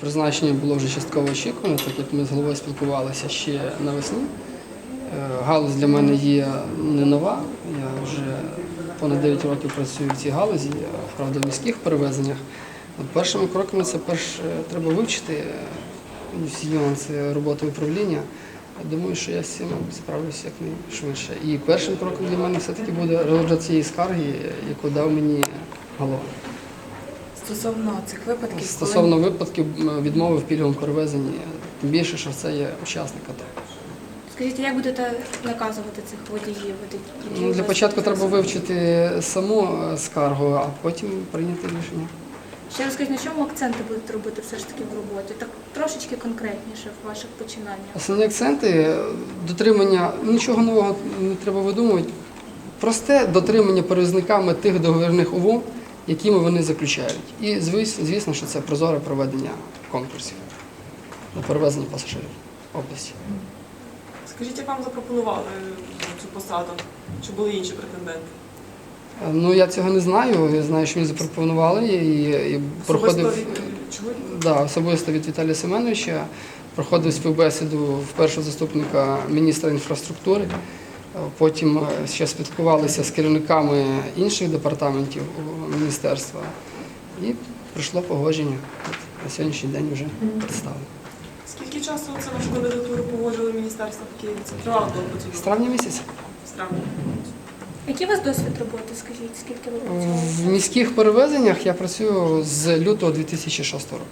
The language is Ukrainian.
призначення було вже частково очікувано, так як ми з головою спілкувалися ще навесні. Е, Галузь для мене є не нова. Я вже понад 9 років працюю в цій галузі, е, правда, в міських перевезеннях. Першими кроками це перш е, треба вивчити всі нюанси роботи управління. Думаю, що я з цим справлюся якнайшвидше. І першим кроком для мене все-таки буде розгляд цієї скарги, яку дав мені голова. Стосовно цих випадків, коли Стосовно випадків відмови в пільговому перевезенні, тим більше, що це є учасник АТО. Скажіть, як будете наказувати цих водіїв? Ну, для початку треба вивчити саму е, скаргу, а потім прийняти рішення. Ще розкажіть, на чому акценти будете робити все ж таки в роботі? Так трошечки конкретніше в ваших починаннях. Основні акценти е, дотримання, нічого нового не треба видумувати. Просте дотримання перевізниками тих договірних умов, якими вони заключають. І звісно, що це прозоре проведення конкурсів на перевезення пасажирів області. Скажіть, як вам запропонували цю посаду? Чи були інші претенденти? Е, Ну я цього не знаю. Я знаю, що мені запропонували і, і проходив. Від? Да, особисто від Віталія Семеновича проходив співбесіду в першого заступника міністра інфраструктури. Е, Потім е, ще спілкувалися з керівниками інших департаментів міністерства і прийшло погодження. На сьогоднішній день вже представлено. Скільки часу це вашу кандидатуру погоджували міністерство в Києві? Це тривало довго З травня місяця З травня. Який у вас досвід роботи? Скажіть, скільки ви в міських перевезеннях я працюю з лютого 2006 року.